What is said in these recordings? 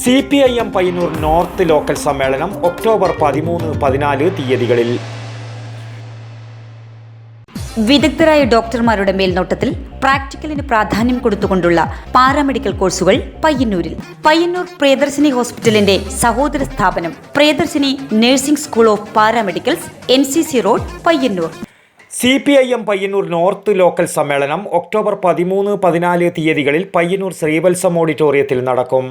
C P I M Payyannur north local സമ്മേളനം October പതിമൂന്ന് പതിനാല് തീയതികളിൽ. വിദഗ്ധരായ ഡോക്ടർമാരുടെ മേൽനോട്ടത്തിൽ പ്രാക്ടിക്കലിന് പ്രാധാന്യം കൊടുത്തുകൊണ്ടുള്ള പാരാമെഡിക്കൽ കോഴ്സുകൾ പയ്യന്നൂരിൽ. പയ്യന്നൂർ പ്രിയദർശിനി ഹോസ്പിറ്റലിന്റെ സഹോദര സ്ഥാപനം Priyadarshini nursing school of paramedicals N C C road Payyannur. C P I M Payyannur north local സമ്മേളനം ഒക്ടോബർ പതിമൂന്ന് പതിനാല് തീയതികളിൽ പയ്യന്നൂർ ശ്രീവത്സം ഓഡിറ്റോറിയത്തിൽ നടക്കും.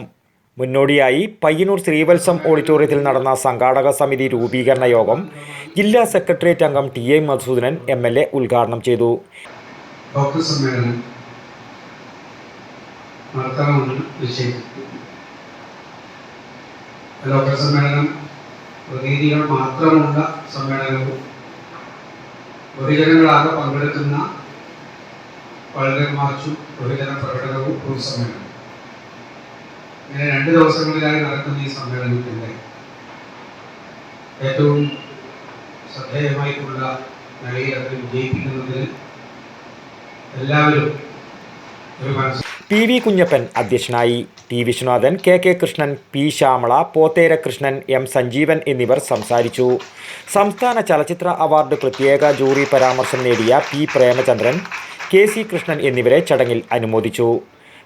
മുന്നോടിയായി പയ്യന്നൂർ ശ്രീവത്സം ഓഡിറ്റോറിയത്തിൽ നടന്ന സംഘാടക സമിതി രൂപീകരണ യോഗം ജില്ലാ സെക്രട്ടേറിയറ്റ് അംഗം T A Madhusoodanan M L A ഉദ്ഘാടനം ചെയ്തു. ഡോക്ടർ സമ്മേളനം ഡോക്ടർ സമ്മേളനം പൊതുജനങ്ങളാകെ പങ്കെടുക്കുന്ന വളരെ മാർച്ചും പൊതുജന പ്രകടനവും പൊതുസമ്മേളനം ഇങ്ങനെ രണ്ട് ദിവസങ്ങളിലായി നടക്കുന്ന ഈ സമ്മേളനത്തിന്റെ ഏറ്റവും ശ്രദ്ധേയമായിട്ടുള്ള നിലയിൽ അത് വിജയിപ്പിക്കുന്നതിന് എല്ലാവരും ഒരു പി വി കുഞ്ഞപ്പൻ അധ്യക്ഷനായി T Viswanathan K K Krishnan P Shyamala Pothera Krishnan M Sanjeevan എന്നിവർ സംസാരിച്ചു. സംസ്ഥാന ചലച്ചിത്ര അവാർഡ് പ്രത്യേക ജൂറി പരാമർശം നേടിയ P Premachandran K C Krishnan എന്നിവരെ ചടങ്ങിൽ അനുമോദിച്ചു.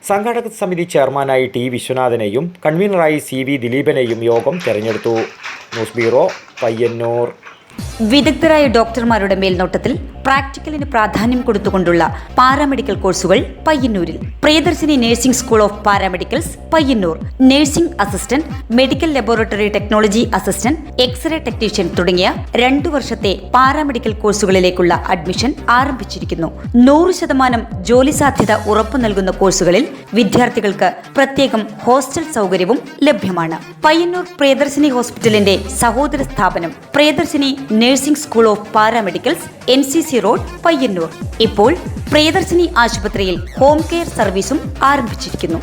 സംഘാടക സമിതി ചെയർമാനായി ടി വിശ്വനാഥനെയും കൺവീനറായി സി വി ദിലീപനെയും യോഗം തെരഞ്ഞെടുത്തു. News bureau Payyannur. വിദഗ്ധരായ ഡോക്ടർമാരുടെ മേൽനോട്ടത്തിൽ പ്രാക്ടിക്കലിന് പ്രാധാന്യം കൊടുത്തുകൊണ്ടുള്ള പാരാമെഡിക്കൽ കോഴ്സുകൾ പയ്യന്നൂരിൽ. Priyadarshini nursing school of paramedicals Payyannur. Nursing assistant medical laboratory technology assistant X-ray technician തുടങ്ങിയ രണ്ടു വർഷത്തെ പാരാമെഡിക്കൽ കോഴ്സുകളിലേക്കുള്ള അഡ്മിഷൻ ആരംഭിച്ചിരിക്കുന്നു. നൂറ് ശതമാനം ജോലി സാധ്യത ഉറപ്പു നൽകുന്ന കോഴ്സുകളിൽ വിദ്യാർത്ഥികൾക്ക് പ്രത്യേകം ഹോസ്റ്റൽ സൗകര്യവും ലഭ്യമാണ്. പയ്യന്നൂർ പ്രിയദർശിനി ഹോസ്പിറ്റലിന്റെ സഹോദര സ്ഥാപനം Priyadarshini nursing school of paramedicals N C C road Payyannur ഇപ്പോൾ പ്രിയദർശിനി ആശുപത്രിയിൽ ഹോം കെയർ സർവീസും ആരംഭിച്ചിരിക്കുന്നു.